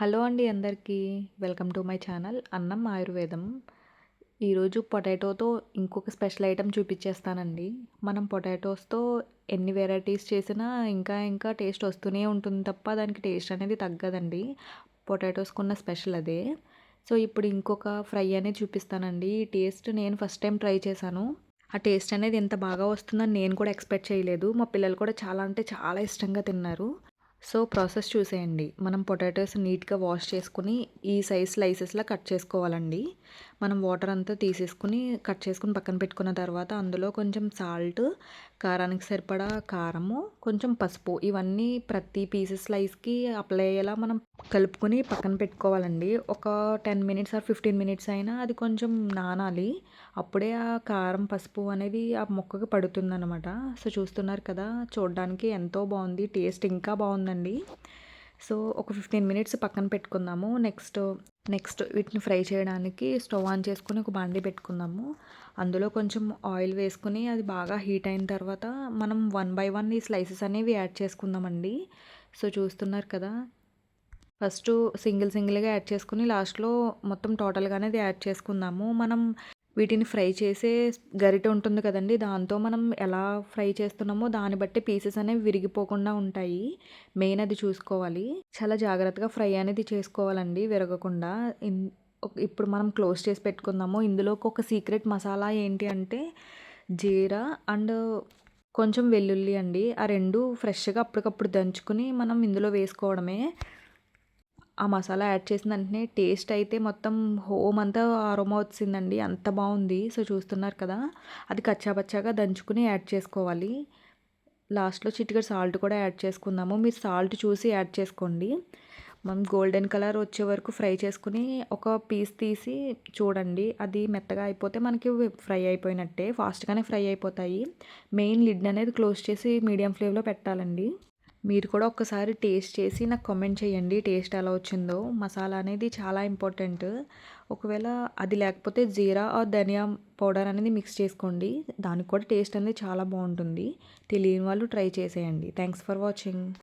Hello అండి అందరికీ. Welcome to my channel అన్నం ఆయుర్వేదం. ఈరోజు పొటాటోతో ఇంకొక స్పెషల్ ఐటెం చూపించేస్తానండి మనం పొటాటోస్తో ఎన్ని వెరైటీస్ చేసినా ఇంకా ఇంకా టేస్ట్ వస్తూనే ఉంటుంది తప్ప దానికి టేస్ట్ అనేది తగ్గదండి. పొటాటోస్కున్న స్పెషల్ అదే. సో ఇప్పుడు ఇంకొక ఫ్రై అనేది చూపిస్తానండి. ఈ టేస్ట్ నేను ఫస్ట్ టైం ట్రై చేశాను. ఆ టేస్ట్ అనేది ఎంత బాగా వస్తుందని నేను కూడా ఎక్స్పెక్ట్ చేయలేదు. మా పిల్లలు కూడా చాలా అంటే చాలా ఇష్టంగా తిన్నారు. సో ప్రాసెస్ చూసేయండి. మనం పొటాటోస్ నీట్గా వాష్ చేసుకుని ఈ సైజ్ స్లైసెస్లా కట్ చేసుకోవాలండి. మనం వాటర్ అంతా తీసేసుకుని కట్ చేసుకుని పక్కన పెట్టుకున్న తర్వాత అందులో కొంచెం సాల్ట్ కారానికి సరిపడా కారము కొంచెం పసుపు ఇవన్నీ ప్రతి పీసెస్ స్లైస్కి అప్లై అయ్యేలా మనం కలుపుకొని పక్కన పెట్టుకోవాలండి. ఒక ten minutes or fifteen minutes అయినా అది కొంచెం నానాలి. అప్పుడే ఆ కారం పసుపు అనేది ఆ మొక్కకి పడుతుందన్నమాట. సో చూస్తున్నారు కదా చూడడానికి ఎంతో బాగుంది టేస్ట్ ఇంకా బాగుంది బాగుందండి సో ఒక ఫిఫ్టీన్ మినిట్స్ పక్కన పెట్టుకుందాము. నెక్స్ట్ నెక్స్ట్ వీటిని ఫ్రై చేయడానికి స్టవ్ ఆన్ చేసుకుని ఒక బాండీ పెట్టుకుందాము. అందులో కొంచెం ఆయిల్ వేసుకుని అది బాగా హీట్ అయిన తర్వాత మనం వన్ బై వన్ ఈ స్లైసెస్ అనేవి యాడ్ చేసుకుందామండి. సో చూస్తున్నారు కదా. ఫస్ట్ సింగిల్ సింగిల్గా యాడ్ చేసుకుని లాస్ట్లో మొత్తం టోటల్గా అనేది యాడ్ చేసుకుందాము. మనం వీటిని ఫ్రై చేసే గరిటె ఉంటుంది కదండి దాంతో మనం ఎలా ఫ్రై చేస్తున్నామో దాన్ని బట్టి పీసెస్ అనేవి విరిగిపోకుండా ఉంటాయి. మెయిన్ అది చూసుకోవాలి. చాలా జాగ్రత్తగా ఫ్రై అనేది చేసుకోవాలండి విరగకుండా. ఇప్పుడు మనం క్లోజ్ చేసి పెట్టుకుందాము. ఇందులో ఒక సీక్రెట్ మసాలా ఏంటి అంటే జీరా అండ్ కొంచెం వెల్లుల్లి అండి. ఆ రెండు ఫ్రెష్గా అప్పటికప్పుడు దంచుకుని మనం ఇందులో వేసుకోవడమే. ఆ మసాలా యాడ్ చేసిన వెంటనే టేస్ట్ అయితే మొత్తం హోమ్ అంతా ఆరోమా వచ్చిందండి. అంత బాగుంది. సో చూస్తున్నారు కదా అది కచ్చాపచ్చాగా దంచుకుని యాడ్ చేసుకోవాలి. లాస్ట్లో చిటికెట్ సాల్ట్ కూడా యాడ్ చేసుకుందాము. మీరు సాల్ట్ చూసి యాడ్ చేసుకోండి. మనం గోల్డెన్ కలర్ వచ్చే వరకు ఫ్రై చేసుకుని ఒక పీస్ తీసి చూడండి. అది మెత్తగా అయిపోతే మనకి ఫ్రై అయిపోయినట్టే. ఫాస్ట్గానే ఫ్రై అయిపోతాయి. మెయిన్ లిడ్ అనేది క్లోజ్ చేసి మీడియం ఫ్లేమ్లో పెట్టాలండి. మీరు కూడా ఒక్కసారి టేస్ట్ చేసి నాకు కామెంట్ చేయండి టేస్ట్ ఎలా వచ్చిందో. మసాలా అనేది చాలా ఇంపార్టెంట్. ఒకవేళ అది లేకపోతే జీరా ఆర్ ధనియా పౌడర్ అనేది మిక్స్ చేసుకోండి. దానికి కూడా టేస్ట్ అనేది చాలా బాగుంటుంది. తెలియని వాళ్ళు ట్రై చేసేయండి. Thanks for watching.